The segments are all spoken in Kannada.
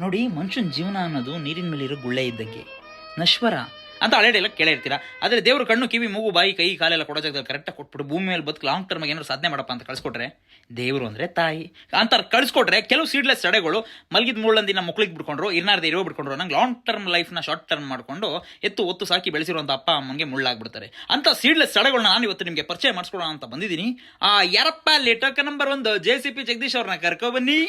ನೋಡಿ ಮನುಷ್ಯನ ಜೀವನ ಅನ್ನೋದು ನೀರಿನ ಮೇಲಿರೋ ಗುಳ್ಳೆ ಇದ್ದಕ್ಕೆ. ನಶ್ವರ. ಅಂತ ಹಳೆ ಎಲ್ಲ ಕೇಳ ಇರ್ತೀರಾ ಆದರೆ ದೇವ್ರ ಕಣ್ಣು, ಕಿವಿ, ಮೂಗು, ಬಾಯಿ, ಕೈ, ಕಾಲೆಲ್ಲ ಕೊಡೋ ಜಾಗದಲ್ಲಿ ಕರೆಕ್ಟಾಗಿ ಕೊಟ್ಬಿಟ್ಟು ಭೂಮಿ ಮೇಲೆ ಬದುಕು ಲಾಂಗ್ ಟರ್ಮ್ ಏನಾದ್ರು ಸಾಧನೆ ಮಾಡಪ್ಪ ಅಂತ ಕಳಿಸ್ಕೊಟ್ರೆ, ದೇವರು ಅಂದರೆ ತಾಯಿ. ಅಂತ ಕಳಿಸ್ಕೊಟ್ರೆ ಕೆಲವು ಸೀಡ್ಲೆಸ್ ಸಡೆಗಳು ಮಲಗಿದ ಮೂಳಂದಿನ ಮಕ್ಳಿಗೆ ಬಿಡ್ಕೊಂಡ್ರು ಇರ್ನಾರ್ದೆ ಇರೋ ಬಿಡ್ಕೊಂಡ್ರು ನಂಗೆ ಲಾಂಗ್ ಟರ್ಮ್ ಲೈಫ್ನ ಶಾರ್ಟ್ ಟರ್ಮ್ ಮಾಡ್ಕೊಂಡು ಎತ್ತು, ಒತ್ತು ಸಾಕಿ ಬೆಳೆಸಿರುವಂಥ ಅಪ್ಪ, ಅಮ್ಮಂಗೆ ಮುಳ್ಳಾಗ್ಬಿಡ್ತಾರೆ. ಅಂತ ಸೀಡ್ಲೆಸ್ ತಡೆಗಳನ್ನ ನಾನು ಇವತ್ತು ನಿಮಗೆ ಪರಿಚಯ ಮಾಡಿಸ್ಕೊಡೋಣ ಅಂತ ಬಂದಿದ್ದೀನಿ. ಆ ಯಾರಪ್ಪ ಲೇಟಕ ನಂಬರ್ ಒಂದು ಜೆ ಸಿ ಪಿ ಜಗದೀಶ್ ಅವ್ರನ್ನ ಕರ್ಕೊ ಬನ್ನಿ.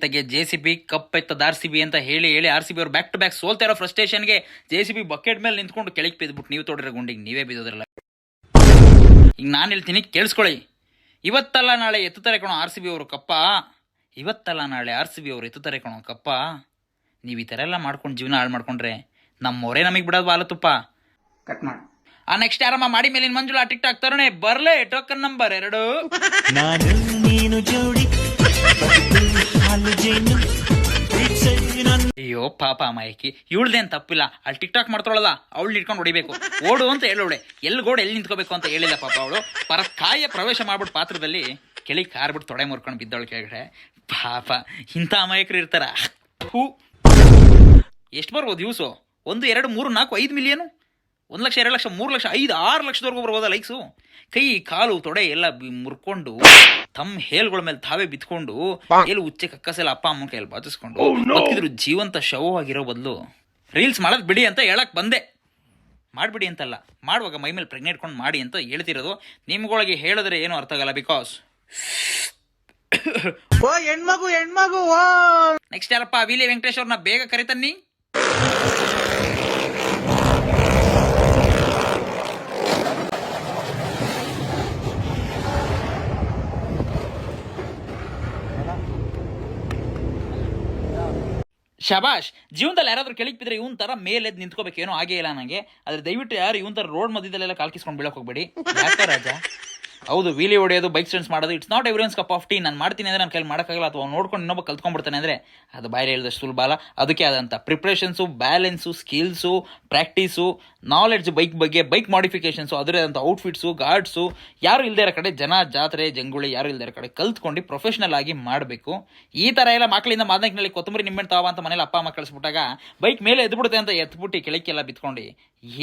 ಕುಂಡಿತಗೆ ಜೆ ಸಿ ಬಿ ಕಪ್ ಎತ್ತದ ಆರ್ ಸಿ ಬಿ ಅಂತ ಹೇಳಿ ಹೇಳಿ ಆರ್ ಸಿ ಬಿ ಅವ್ರು ಬ್ಯಾಕ್ ಟು ಬ್ಯಾಕ್ ಸೋಲ್ತಾ ಇರೋ ಫ್ರಸ್ಟ್ರೇಷನ್ಗೆ ಜೆ ಸಿ ಬಿ ಬಕೆಟ್ ಮೇಲೆ ನಿಂತ್ಕೊಂಡು ಕೆಳಗೆ ಬಿದ್ದುಬಿಟ್ಟು ನೀವು ತೊಡಿರೋ ಗುಂಡಿಗೆ ನೀವೇ ಬಿದ್ದೋದ್ರಲ್ಲ. ಈಗ ನಾನು ಹೇಳ್ತೀನಿ ಕೇಳಿಸ್ಕೊಳ್ಳಿ. ಇವತ್ತಲ್ಲ ನಾಳೆ ಎತ್ತುತ್ತಾರೆ ಕಣೋ ಆರ್ ಸಿ ಬಿ ಅವರು ಕಪ್ಪ. ಇವತ್ತಲ್ಲ ನಾಳೆ ಆರ್ ಸಿ ಬಿ ಅವರು ಎತ್ತುತ್ತಾರೆ ಕಣೋ ಕಪ್ಪ. ನೀವು ಈ ಥರ ಎಲ್ಲ ಮಾಡ್ಕೊಂಡು ಜೀವನ ಹಾಳು ಮಾಡ್ಕೊಂಡ್ರೆ ನಮ್ಮವರೇ ನಮಗೆ ಬಿಡೋದು ಬಾಲ ತುಪ್ಪ. ಕಟ್ ಮಾಡಿ. ಆ ನೆಕ್ಸ್ಟ್ ಯಾರಮ್ಮ ಮಾಡಿ ಮೇಲಿನ ಮಂಜುಳಾ ಟಿಕ್ ಟಾಕ್ ತರೋಣೆ. ಬರ್ಲೆ ಟೋಕನ್ ನಂಬರ್ ಎರಡು. ನಾನು ನೀನು ಜೋಡಿ. ಅಯ್ಯೋ, ಪಾಪ ಅಮಾಯಕಿ ಇವಳ್ದೇನ್ ತಪ್ಪಿಲ್ಲ. ಅಲ್ಲಿ ಟಿಕ್ ಟಾಕ್ ಮಾಡ್ತಾಳಲ್ಲ, ಅವಳು ಇಟ್ಕೊಂಡು ಹೊಡಿಬೇಕು. ಓಡು ಅಂತ ಹೇಳೋಳೆ. ಎಲ್ಲಿ ಗೋಡೆ ಎಲ್ಲಿ ನಿಂತ್ಕೋಬೇಕು ಅಂತ ಹೇಳಿಲ್ಲ ಪಾಪ ಅವಳು. ಪರ ಕಾಯ ಪ್ರವೇಶ ಮಾಡ್ಬಿಟ್ಟು ಪಾತ್ರದಲ್ಲಿ ಕೆಳಿ ಕಾರ್ಬಿಟ್ಟು ತೊಡೆ ಮುರ್ಕೊಂಡು ಬಿದ್ದವಳು ಕೆಳಗಡೆ. ಪಾಪ, ಇಂಥ ಅಮಾಯಕರು ಇರ್ತಾರ. ಹೂ. ಎಷ್ಟು ಬರ್ಬೋದು ಯೂಸು ಒಂದು, ಎರಡು, ಮೂರು, ನಾಲ್ಕು, ಐದು ಮಿಲಿಯನು ಒಂದು ಲಕ್ಷ ಎರಡು ಲಕ್ಷ ಮೂರು ಲಕ್ಷ ಐದು ಆರು ಲಕ್ಷದವರೆಗೂ ಬರ್ಬೋದಾ ಲೈಕ್ಸು ಕೈ ಕಾಲು ತೊಡೆ ಎಲ್ಲ ಬಿ- ಮುರ್ಕೊಂಡು ತಮ್ಮ ಹೇಲ್ಗಳ ಮೇಲೆ ತಾವೇ ಬಿತ್ಕೊಂಡು ಎಲ್ಲಿ ಉಚ್ಚೆ ಕಕ್ಕಸೆಲ್ಲ ಅಪ್ಪ ಅಮ್ಮ ಕೈಯಲ್ಲಿ ಬಾಚಿಸ್ಕೊಂಡು ಮತ್ತಿದ್ರು ಜೀವಂತ ಶವವಾಗಿರೋ ಬದಲು ರೀಲ್ಸ್ ಮಾಡೋದು ಬಿಡಿ ಅಂತ ಹೇಳಕ್ ಬಂದೆ. ಮಾಡಿಬಿಡಿ ಅಂತಲ್ಲ. ಮಾಡುವಾಗ ಮೈ ಮೇಲೆ ಪ್ರೆಗ್ನೆಂಟ್ ಇಟ್ಕೊಂಡು ಮಾಡಿ ಅಂತ ಹೇಳ್ತಿರೋದು. ನಿಮ್ಗಳಿಗೆ ಹೇಳಿದ್ರೆ ಏನು ಅರ್ಥ ಆಗಲ್ಲ ಬಿಕಾಸ್ ಓ ಹೆಣ್ಮಗು ಹೆಣ್ಮಗು ನೆಕ್ಸ್ಟ್ ಯಾರಪ್ಪ ವಿಲಿ ವೆಂಕಟೇಶ್ ಅವ್ರನ್ನ ಬೇಗ ಕರಿತನ್ನಿ? ಶಬಾಷ್, ಜೀವನದಲ್ಲಿ ಯಾರಾದರೂ ಕೆಳಗೆ ಬಿದ್ದರೆ ಇವನ್ ತರ ಮೇಲೆ ಎದ್ದು ನಿಂತ್ಕೋಬೇಕು ಏನೋ ಆಗೇ ಇಲ್ಲ ನನಗೆ ಆದ್ರೆ ದಯವಿಟ್ಟು ಯಾರು ಇವನ್ ತರ ರೋಡ್ ಮಧ್ಯದಲ್ಲೆಲ್ಲ ಕಾಲ್ಕಿಸ್ಕೊಂಡು ಬೀಳಕ್ ಹೋಗ್ಬೇಡಿ. ರಾಜ? ಹೌದು ವೀಲಿ ಹೊಡೆಯೋದು ಬೈಕ್ ಸ್ಟೆನ್ಸ್ ಮಾಡೋದು it's not everyone's cup of tea ನಾನು ಮಾಡ್ತೀನಿ ಅಂದರೆ ನಾನು ಕೈಲಿ ಮಾಡೋಕ್ಕಾಗಲ್ಲ, ಅಥವಾ ನೋಡ್ಕೊಂಡು ಇನ್ನೊಬ್ಬ ಕಲ್ತ್ಕೊಂಡ್ಬಿಡ್ತಾನೆ ಅಂದರೆ ಅದು ಬಾಯಲ್ಲಿ ಹೇಳಿದಷ್ಟು ಸುಲಭ ಅಲ್ಲ. ಅದಕ್ಕೆ ಆದಂಥ preparations balance skills practice knowledge bike ಬಗ್ಗೆ ಬೈಕ್ ಮಾಡಿಫಿಕೇಷನ್ಸು ಅದರೇ ಆದಂಥ ಔಟ್ಫಿಟ್ಸು ಗಾರ್ಡ್ಸು ಯಾರು ಇಲ್ಲದೇ ಇರೋ ಕಡೆ ಜನ, ಜಾತ್ರೆ, ಜಂಗುಳಿ, ಯಾರು ಇಲ್ಲದೇ ಇರೋ ಕಡೆ ಕಲ್ತ್ಕೊಂಡು ಪ್ರೊಫೆಷನಲ್ ಆಗಿ ಮಾಡಬೇಕು. ಈ ಥರ ಎಲ್ಲ ಮಕ್ಕಳಿಂದ ಮಾದಕ್ನಲ್ಲಿ ಕೊತ್ತಂಬರಿ ನಿಂಬೆಣ್ಣು ತಾವ ಅಂತ ಮನೇಲಿ ಅಪ್ಪ, ಅಮ್ಮ ಕಳಿಸ್ಬಿಟ್ಟಾಗ ಬೈಕ್ ಮೇಲೆ ಎದ್ಬಿಡುತ್ತೆ ಅಂತ ಎತ್ಬಿಟ್ಟು ಕೆಳಕ್ಕೆಲ್ಲ ಬಿತ್ಕೊಂಡು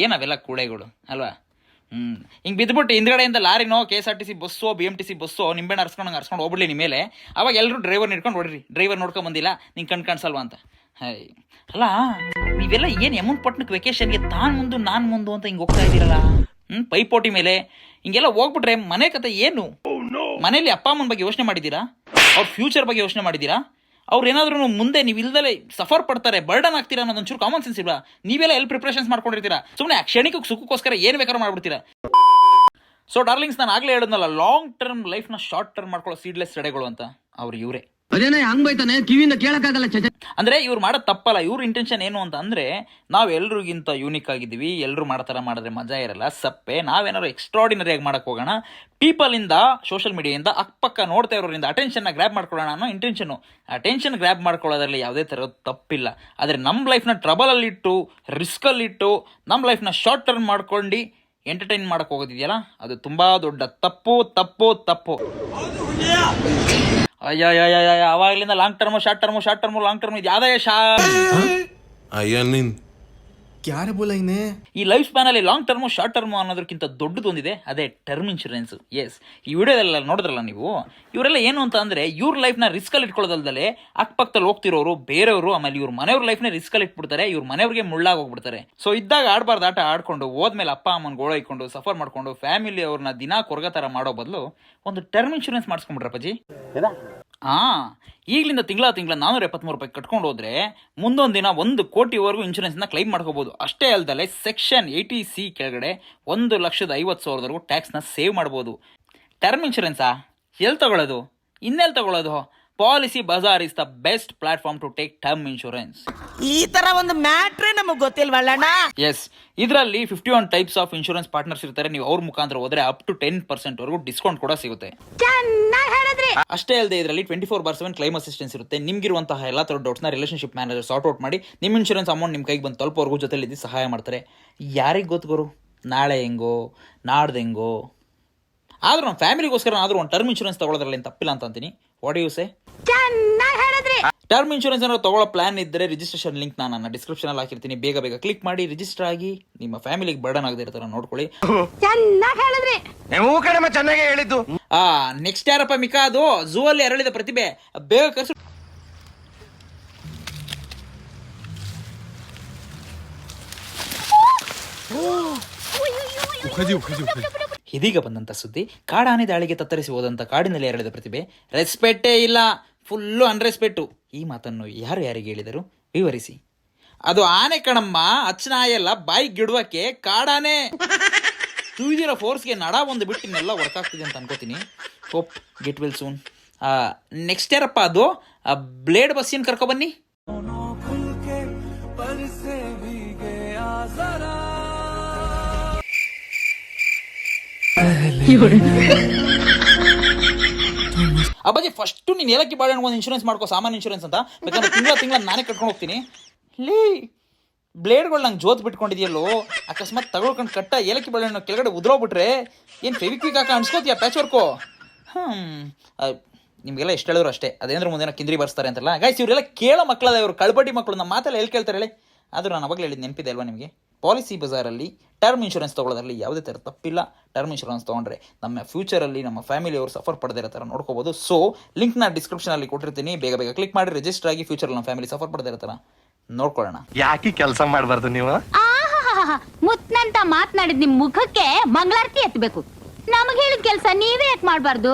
ಏನವೆಲ್ಲ ಕೂಳೆಗಳು, ಅಲ್ವಾ? ಹ್ಮ್. ಹಿಂಗೆ ಬಿದ್ದುಬಿಟ್ಟು ಹಿಂದ್ಗಡೆಯಿಂದ ಲಾರಿನೋ K S R T C ಬಸ್ಸೋ B M T C ಬಸ್ಸೋ ನಿಂಬೆಣ್ಣು ಹರ್ಸ್ಕೊಂಡು ಹಂಗೆ ಹರ್ಸ್ಕೊಂಡು ಹೋಗ್ಬಿಡ್ಲಿ ನಿಮ್ಮ ಮೇಲೆ. ಅವಾಗ ಎಲ್ಲರೂ ಡ್ರೈವರ್ ಹಿಡ್ಕೊಂಡು ಹೊಡ್ರಿ ಡ್ರೈವರ್ ನೋಡ್ಕೊಂಡ್ ಬಂದಿಲ್ಲ ನಿಂಗೆ ಕಣ್ ಕಾಣಿಸಲ್ವಾ ಅಂತ. ಹೈ. ಅಲ್ಲ ನೀವೆಲ್ಲ ಏನು ಯಮುನ್ ಪಟ್ನಕ್ಕೆ ವೆಕೇಶನ್ಗೆ ತಾನು ಮುಂದು ನಾನು ಮುಂದು ಅಂತ ಹಿಂಗೆ ಹೋಗ್ತಾ ಇದ್ದೀರಲ್ಲ? ಹ್ಞೂ ಪೈಪೋಟಿ ಮೇಲೆ. ಹಿಂಗೆಲ್ಲ ಹೋಗ್ಬಿಟ್ರೆ ಮನೆ ಕತೆ ಏನು? ಮನೇಲಿ ಅಪ್ಪ ಅಮ್ಮನ ಬಗ್ಗೆ ಯೋಚನೆ ಮಾಡಿದ್ದೀರಾ? ಅವ್ರ ಫ್ಯೂಚರ್ ಬಗ್ಗೆ ಯೋಚನೆ ಮಾಡಿದ್ದೀರಾ? ಅವ್ರು ಏನಾದ್ರೂ ಮುಂದೆ ನೀವು ಇಲ್ದಲೆ ಸಫರ್ ಪಡ್ತಾರೆ ಬರ್ಡನ್ ಆಗ್ತೀರಾ ಅನ್ನೋದು ಒಂಚೂರು ಕಾಮನ್ ಸೆನ್ಸ್ ಇಲ್ಲ ನೀವೆಲ್ಲ ಎಲ್ಲಿ ಪ್ರಿಪ್ರೇಷನ್ಸ್ ಮಾಡ್ಕೊಂಡಿರ್ತೀರಾ? ಸುಮ್ಮನೆ ಕ್ಷಣಿಕಕ್ಕೆ ಸುಖಕ್ಕೋಸ್ಕರ ಏನು ಬೇಕಾದ್ರೂ ಮಾಡ್ಬಿಡ್ತೀರಾ? ಸೊ ಡಾರ್ಲಿಂಗ್ಸ್ ನಾನು ಆಗಲೇ ಹೇಳಿದ್ನಲ್ಲ ಲಾಂಗ್ ಟರ್ಮ್ ಲೈಫ್ನ ಶಾರ್ಟ್ ಟರ್ಮ್ ಮಾಡ್ಕೊಳ್ಳೋ ಸೀಡ್ಲೆಸ್ ತಡೆಗಳು ಅಂತ. ಅವ್ರು ಇವರೇ. ಅದೇನೇ ಹಂಗ್ ಬೈತಾನೆ? ಕಿವಿಯಿಂದ ಕೇಳಕ್ಕಾಗಲ್ಲ ಚಚ. ಅಂದ್ರೆ ಇವ್ರು ಮಾಡೋ ತಪ್ಪಲ್ಲ. ಇವ್ರ ಇಂಟೆನ್ಷನ್ ಏನು ಅಂತ ಅಂದ್ರೆ ನಾವು ಎಲ್ರಿಗಿಂತ ಯೂನಿಕ್ ಆಗಿದ್ದೀವಿ ಎಲ್ಲರೂ ಮಾಡೋ ಥರ ಮಾಡಿದ್ರೆ ಮಜಾ ಇರಲ್ಲ, ಸಪ್ಪೆ. ನಾವೇನಾದ್ರು ಎಕ್ಸ್ಟ್ರಾಡಿನರಿ ಆಗಿ ಮಾಡಕ್ ಹೋಗೋಣ. ಪೀಪಲ್ ಇಂದ ಸೋಷಿಯಲ್ ಮೀಡಿಯಾದಿಂದ ಅಕ್ಕಪಕ್ಕ ನೋಡ್ತಾ ಇರೋರಿಂದ ಅಟೆನ್ಷನ್ನ ಗ್ರ್ಯಾಬ್ ಮಾಡ್ಕೊಳ್ಳೋಣ ಅನ್ನೋ ಇಂಟೆನ್ಷನು ಅಟೆನ್ಷನ್ ಗ್ರ್ಯಾಬ್ ಮಾಡ್ಕೊಳ್ಳೋದ್ರಲ್ಲಿ ಯಾವುದೇ ಥರದ ತಪ್ಪಿಲ್ಲ. ಆದರೆ ನಮ್ಮ ಲೈಫ್ನ ಟ್ರಬಲಲ್ಲಿಟ್ಟು ರಿಸ್ಕಲ್ಲಿಟ್ಟು ನಮ್ಮ ಲೈಫ್ನ ಶಾರ್ಟ್ ಟರ್ಮ್ ಮಾಡ್ಕೊಂಡು ಎಂಟರ್ಟೈನ್ ಮಾಡಕ್ ಹೋಗೋದಿದೆಯಲ್ಲ? ಅದು ತುಂಬಾ ದೊಡ್ಡ ತಪ್ಪು ತಪ್ಪು ತಪ್ಪು. ಅಯ್ಯ ಅವಾಗಲಿಂದ long term short term short term long term ಇದು ಯಾವುದೇ ಶಾ ಅಯ್ಯ, ನೀನ್ ಯಾರು ಈ ಲೈಫ್ ಸ್ಪ್ಯಾನ್ ಅಲ್ಲಿ ಲಾಂಗ್ ಟರ್ಮು ಶಾರ್ಟ್ ಟರ್ಮ್ ಅನ್ನೋದಕ್ಕಿಂತ ದೊಡ್ಡದು ಒಂದಿದೆ ಅದೇ ಟರ್ಮ್ ಇನ್ಶೂರೆನ್ಸ್ ಎಸ್ ಈ ವಿಡಿಯೋದಲ್ಲ ನೋಡಿದ್ರಲ್ಲ ನೀವು? ಇವರೆಲ್ಲ ಏನು ಅಂತ ಅಂದ್ರೆ ಇವ್ರ ನ ರಿಸ್ಕ್ ಅಲ್ಲಿ ಇಟ್ಕೊಳ್ಳೋದಲ್ದಲೆ ಅಕ್ಕಪಕ್ಕದಲ್ಲಿ ಹೋಗ್ತಿರೋರು ಬೇರೆಯವರು ಆಮೇಲೆ ಇವ್ರ ಮನೆಯವ್ರ ನ ರಿಸ್ಕ್ ಅಲ್ಲಿ ಇಟ್ಬಿಡ್ತಾರೆ ಇವ್ರ ಮನೆಯವ್ರಿಗೆ ಮುಳ್ಳಾಗಿ ಹೋಗ್ಬಿಡ್ತಾರೆ ಸೊ ಇದ್ದಾಗ ಆಡಬಾರ್ದು ಆಟ ಆಡ್ಕೊಂಡು ಹೋದ್ಮೇಲೆ ಅಪ್ಪ ಅಮ್ಮನ ಗೋಳೈಕೊಂಡು ಸಫರ್ ಮಾಡ್ಕೊಂಡು ಫ್ಯಾಮಿಲಿ ಅವ್ರನ್ನ ದಿನಾ ಕೊರಗ ತರ ಮಾಡೋ ಬದಲು ಒಂದು ಟರ್ಮ್ ಇನ್ಶೂರೆನ್ಸ್ ಮಾಡಿಸ್ಕೊಂಡ್ಬಿಟ್ರಪ್ಪಾಜಿ. ಹಾ ಈಗಲಿಂದ ತಿಂಗಳ ತಿಂಗಳ ನಾನೂರ ಎಪ್ಪತ್ಮೂರು ರೂಪಾಯಿ ಕಟ್ಕೊಂಡು ಹೋದರೆ ಮುಂದೊಂದು ದಿನ ಒಂದು ಕೋಟಿವರೆಗೂ ಇನ್ಶೂರೆನ್ಸ್ನ ಕ್ಲೈಮ್ ಮಾಡ್ಕೋಬೋದು. ಅಷ್ಟೇ ಅಲ್ಲದೆ ಸೆಕ್ಷನ್ ಏಯ್ಟಿ ಸಿ ಕೆಳಗಡೆ ಒಂದು ಲಕ್ಷದ ಐವತ್ತು ಸಾವಿರದವರೆಗೂ ಟ್ಯಾಕ್ಸ್ನ ಸೇವ್ ಮಾಡ್ಬೋದು. ಟರ್ಮ್ ಇನ್ಶೂರೆನ್ಸಾ ಎಲ್ಲಿ ತಗೊಳ್ಳೋದು? ಇನ್ನೆಲ್ಲಿ ತಗೊಳ್ಳೋದು? Policy Bazaar is the best platform to take term insurance ಈ ತರ ಒಂದು ಮ್ಯಾಟ್ರೇ ನಮಗೆ ಗೊತ್ತಿಲ್ವಲ್ಲಣ್ಣ ಎಸ್ ಇದರಲ್ಲಿ fifty one types of insurance partners ಇರ್ತಾರೆ. ನೀವು ಅವ್ರ ಮುಖಾಂತರ ಹೋದ್ರೆ ಅಪ್ ಟು ಟೆನ್ ಪರ್ಸೆಂಟ್ ವರೆಗೂ ಡಿಸ್ಕೌಂಟ್ ಕೂಡ ಸಿಗುತ್ತೆ. ಅಷ್ಟೇ ಅಲ್ಲದೆ ಇದರಲ್ಲಿ twenty four by seven claim assistance ಇರುತ್ತೆ. ನಿಮ್ಗಿರುವಂತಹ ಎಲ್ಲ ಥರ ಡೌಟ್ಸ್ನ ರಿಲೇಷನ್ಶಿಪ್ ಮ್ಯಾನೇಜರ್ ಸಾರ್ಟ್ ಔಟ್ ಮಾಡಿ ನಿಮ್ಮ ಇನ್ಶೂರೆನ್ಸ್ ಅಮೌಂಟ್ ನಿಮ್ಮ ಕೈಗೆ ಬಂದು ತಲುಪೋರ್ಗೂ ಜೊತೆಲಿ ಇದ್ದು ಸಹಾಯ ಮಾಡ್ತಾರೆ. ಯಾರಿಗೆ ಗೊತ್ತು ಗುರು? ನಾಳೆ ಹೆಂಗೋ? ನಾಡ್ದು ಹೆಂಗೋ? ಆದ್ರೂ ನಮ್ಮ ಫ್ಯಾಮಿಲಿಗೋಸ್ಕರ ಆದ್ರೂ ಒಂದು ಟರ್ಮ್ ಇನ್ಶೂರೆನ್ಸ್ ತಗೊಳ್ಳೋದ್ರಲ್ಲಿ ತಪ್ಪಿಲ್ಲ ಅಂತ ಅಂತೀನಿ. What you say term insurance ಏನಾದ್ರು ತಗೊಳ್ಳೋ ಪ್ಲಾನ್ ಇದ್ದರೆ ರಿಜಿಸ್ಟ್ರೇಷನ್ ಲಿಂಕ್ ನಾನು ನನ್ನ ಡಿಸ್ಕ್ರಿಪ್ಷನ್ ಅಲ್ಲಿ ಹಾಕಿರ್ತೀನಿ. ಬೇಗ ಬೇಗ ಕ್ಲಿಕ್ ಮಾಡಿ ರಿಜಿಸ್ಟರ್ ಆಗಿ ನಿಮ್ಮ ಫ್ಯಾಮಿಲಿಗೆ ಬರ್ಡನ್ ಆಗದೆ ಇರೋ ನೋಡ್ಕೊಳ್ಳಿ. ಚೆನ್ನಾಗಿ ಹೇಳಿದ್ದು. ಆ ನೆಕ್ಸ್ಟ್ ಯಾರಪ್ಪ ಮಿಕಾ ಅದು? ಝೂ ಅಲ್ಲಿ ಅರಳಿದ ಪ್ರತಿಭೆ. ಬೇಗ ಕರ್ಸು ಇದೀಗ ಬಂದಂತ ಸುದ್ದಿ ಕಾಡಾನೆ ದಾಳಿಗೆ ತತ್ತರಿಸಿ ಹೋದಂತ ಕಾಡಿನಲ್ಲಿ ಅರಳಿದ ಪ್ರತಿಭೆ. ರೆಸ್ಪೆಕ್ಟೇ ಇಲ್ಲ. ಫುಲ್ಲು ಅನ್ರೆಸ್ಪೆಕ್ಟು ಈ ಮಾತನ್ನು ಯಾರು ಯಾರಿಗೆ ಹೇಳಿದರು? ವಿವರಿಸಿ. ಅದು ಆನೆ ಕಣಮ್ಮ ಅಚ್ಚನಾಯೆಲ್ಲ ಬಾಯಿ ಗಿಡುವಕ್ಕೆ ಕಾಡಾನೆ. ತುಯ್ದಿರೋ ಫೋರ್ಸ್ಗೆ ನಡ ಒಂದು ಬಿಟ್ಟು ಇನ್ನೆಲ್ಲ ವರ್ಕ್ ಆಗ್ತಿದೆ ಅಂತ ಅನ್ಕೋತೀನಿ. Hope get will soon next ಯಾರಪ್ಪ ಅದು? ಬ್ಲೇಡ್ ಬಸ್ಸಿನ ಕರ್ಕೊ ಬನ್ನಿ. ಅಬ್ಬಾಜಿ ಫಸ್ಟು ನೀನು ಏಲಕ್ಕಿ ಬಾಳೆಹಣ್ಣು ಒಂದು ಇನ್ಶೂರೆನ್ಸ್ ಮಾಡ್ಕೋ, ಸಾಮಾನ್ಯ ಇನ್ಶೂರೆನ್ಸ್ ಅಂತ. ಯಾಕಂದ್ರೆ ತಿಂಗಳ ತಿಂಗಳ ನಾನೇ ಕಟ್ಕೊಂಡು ಹೋಗ್ತೀನಿ. ಲೇ ಬ್ಲೇಡ್ಗಳು ನಂಗೆ ಜೋತ್ ಬಿಟ್ಕೊಂಡಿದೆಯಲ್ಲೋ. ಅಕಸ್ಮಾತ್ ತಗೊಳ್ಕೊಂಡು ಕಟ್ಟ, ಏಲಕ್ಕಿ ಬಾಳೆಹಣ್ಣು ಕೆಳಗಡೆ ಉದ್ರೋಗ್ಬಿಟ್ರೆ ಏನು ಫೆವಿಕ್ವಿಕ್ ಹಾಕ ಅನ್ಸ್ಕೋತೀಯ ಪ್ಯಾಚ್ ವರ್ಕು ಹ್ಞೂ ನಿಮಗೆಲ್ಲ ಎಷ್ಟು ಹೇಳಿದ್ರು ಅಷ್ಟೇ. ಅದೇಂದ್ರೆ ಮುಂದೆ ಕಿಂದ್ರಿ ಬರ್ಸ್ತಾರೆ ಅಂತಲ್ಲ ಗಾಯ್ಸ್ ಇವರೆಲ್ಲ ಕೇಳೋ ಮಕ್ಕಳದ ಇವರು ಕಳ್ಬಡ್ಡಿ ಮಕ್ಕಳು. ನಮ್ಮ ಮಾತೆಲ್ಲ ಎಲ್ಲಿ ಕೇಳ್ತಾರೆ ಹೇಳಿ? ಆದರೂ ನಾನು ಅವಾಗಲೇ ಹೇಳಿದ್ದು ನೆನಪಿದೆ ಅಲ್ವಾ ನಿಮಗೆ? ಪಾಲಿಸಿ ಬಜಾರಲ್ಲಿ ಟರ್ಮ್ ಇನ್ಶೂರೆನ್ಸ್ ತೊಗೊಳ್ಳೋದ್ರಲ್ಲಿ ಯಾವುದೇ ಥರ ತಪ್ಪಿಲ್ಲ. ಟರ್ಮ್ ಇನ್ಶೂರೆನ್ಸ್ ತೊಗೊಂಡ್ರೆ ನಮ್ಮ ಫ್ಯೂಚರಲ್ಲಿ ನಮ್ಮ ಫ್ಯಾಮಿಲಿಯವರು ಸಫರ್ ಪಡದೇ ಇರೋ ಥರ ನೋಡ್ಕೋಬೋದು. ಸೊ ಲಿಂಕ್ನ ಡಿಸ್ಕ್ರಿಪ್ಷನಲ್ಲಿ ಕೊಟ್ಟಿರ್ತೀನಿ. ಬೇಗ ಬೇಗ ಕ್ಲಿಕ್ ಮಾಡಿ ರಿಜಿಸ್ಟರ್ ಆಗಿ ಫ್ಯೂಚರಲ್ಲಿ ನಮ್ಮ ಫ್ಯಾಮಿಲಿ ಸಫರ್ ಪಡದೇ ಇರೋ ಥರ ನೋಡ್ಕೊಳ್ಳೋಣ. ಯಾಕೆ ಕೆಲಸ ಮಾಡಬಾರ್ದು ನೀವು. ಮುತ್ನಂತ ಮಾತನಾಡಿದ ನಿಮ್ಮ ಮುಖಕ್ಕೆ ಮಂಗಳಾರತಿ ಎತ್ತಬೇಕು ನಮಗೆ ಹೇಳಿದ ಕೆಲಸ ನೀವೇ ಯಾಕೆ ಮಾಡ್ಬಾರ್ದು?